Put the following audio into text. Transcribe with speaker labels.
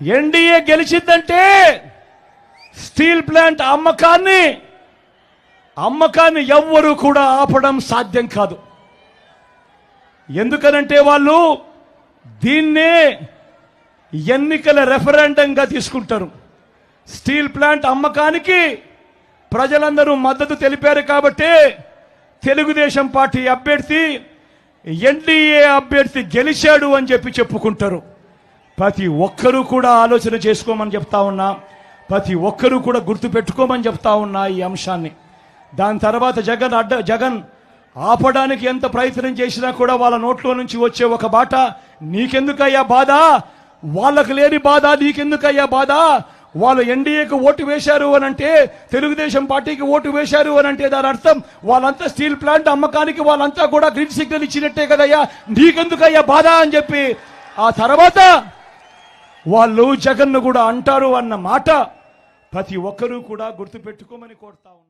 Speaker 1: NDA గెలిచిందంటే steel plant అమ్మకాన్ని అమ్మకాన్ని ఎవ్వరూ కూడా ఆపడం సాధ్యం కాదు. ఎందుకనంటే వాళ్ళు దీన్నే ఎన్నికల రెఫరెండంగా తీసుకుంటారు. స్టీల్ ప్లాంట్ అమ్మకానికి ప్రజలందరూ మద్దతు తెలిపారు కాబట్టి తెలుగుదేశం పార్టీ అభ్యర్థి ఎన్డీఏ అభ్యర్థి గెలిచాడు అని చెప్పి చెప్పుకుంటారు. ప్రతి ఒక్కరూ కూడా ఆలోచన చేసుకోమని చెప్తా ఉన్నా ప్రతి ఒక్కరూ కూడా గుర్తు పెట్టుకోమని చెప్తా ఉన్నా ఈ అంశాన్ని. దాని తర్వాత జగన్ అడ్డ జగన్ ఆపడానికి ఎంత ప్రయత్నం చేసినా కూడా వాళ్ళ నోట్లో నుంచి వచ్చే ఒక బాట నీకెందుకయ్యా బాధ? వాళ్ళకు లేని బాధ నీకెందుకయ్యా బాధ? వాళ్ళు ఎన్డీఏకి ఓటు వేశారు అని అంటే తెలుగుదేశం పార్టీకి ఓటు వేశారు అని అంటే దాని అర్థం వాళ్ళంతా స్టీల్ ప్లాంట్ అమ్మకానికి వాళ్ళంతా కూడా గ్రీన్ సిగ్నల్ ఇచ్చినట్టే కదయ్యా నీకెందుకయ్యా బాధ అని చెప్పి ఆ తర్వాత వాళ్ళు జగన్ను కూడా అంటారు అన్న మాట ప్రతి ఒక్కరూ కూడా గుర్తుపెట్టుకోమని కోరుతా ఉన్నారు